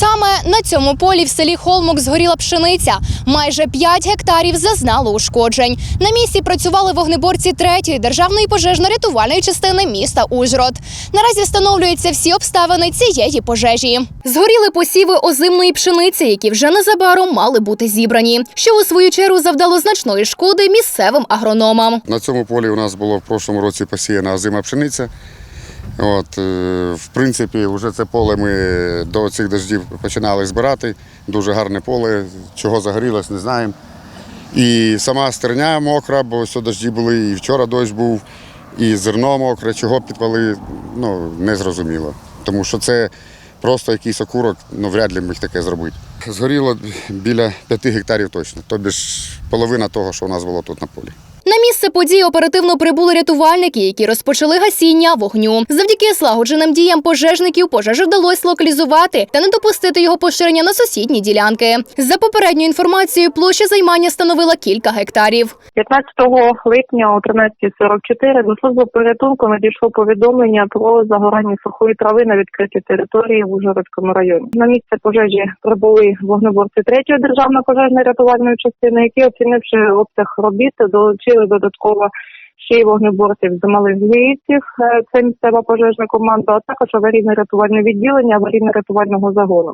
Саме на цьому полі в селі Холмок згоріла пшениця. Майже 5 гектарів зазнало ушкоджень. На місці працювали вогнеборці третьої державної пожежно-рятувальної частини міста Ужгород. Наразі встановлюються всі обставини цієї пожежі. Згоріли посіви озимної пшениці, які вже незабаром мали бути зібрані, що у свою чергу завдало значної шкоди місцевим агрономам. На цьому полі у нас було в прошлому році посіяна озима пшениця. От, е, в принципі, вже це поле ми до цих дождів починали збирати. Дуже гарне поле, чого загорілось, не знаємо. І сама стерня мокра, бо все дожді були, і вчора дощ був, і зерно мокре, чого підпали, ну, не зрозуміло. Тому що це просто якийсь окурок, ну вряд ли міг таке зробити. Згоріло біля 5 гектарів точно, тобі ж половина того, що у нас було тут на полі. На місце події оперативно прибули рятувальники, які розпочали гасіння вогню. Завдяки слагодженим діям пожежників пожежу вдалося локалізувати та не допустити його поширення на сусідні ділянки. За попередньою інформацією, площа займання становила кілька гектарів. 15 липня о 13.44 до служби порятунку надійшло повідомлення про загорання сухої трави на відкритій території в Ужгородському районі. На місце пожежі прибули вогнеборці третьої державної пожежної рятувальної частини, які, оцінивши обсяг робіт, долучили додатково ще й вогнеборців з малих звірців. Е, Це місцева пожежна команда, а також аварійно-рятувальне відділення аварійно-рятувального загону.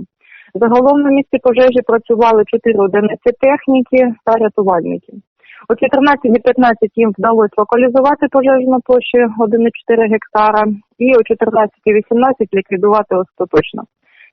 Загалом на місці пожежі працювали 4 одиниці техніки та рятувальники. О 14.15 їм вдалося локалізувати пожежу на площі 1,4 гектара і о 14.18 ліквідувати остаточно.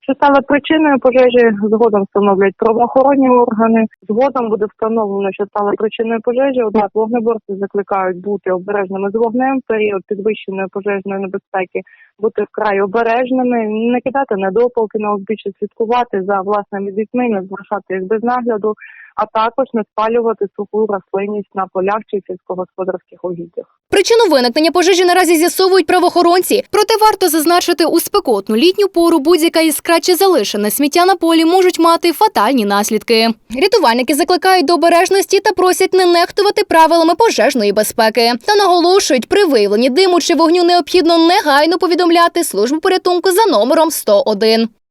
Що стало причиною пожежі, згодом встановлять правоохоронні органи. Згодом буде встановлено, що стало причиною пожежі. Однак вогнеборці закликають бути обережними з вогнем в період підвищеної пожежної небезпеки, бути вкрай обережними, не кидати недопалки на узбіччя, слідкувати за власними дітьми, не залишати їх без нагляду, а також не спалювати суху рослинність на полях чи сільськогосподарських угіддях. Причину виникнення пожежі наразі з'ясовують правоохоронці. Проте варто зазначити, у спекотну літню пору будь-яка іскра чи залишене сміття на полі можуть мати фатальні наслідки. Рятувальники закликають до обережності та просять не нехтувати правилами пожежної безпеки. Та наголошують, при виявленні диму чи вогню необхідно негайно повідомляти службу порятунку за номером 101.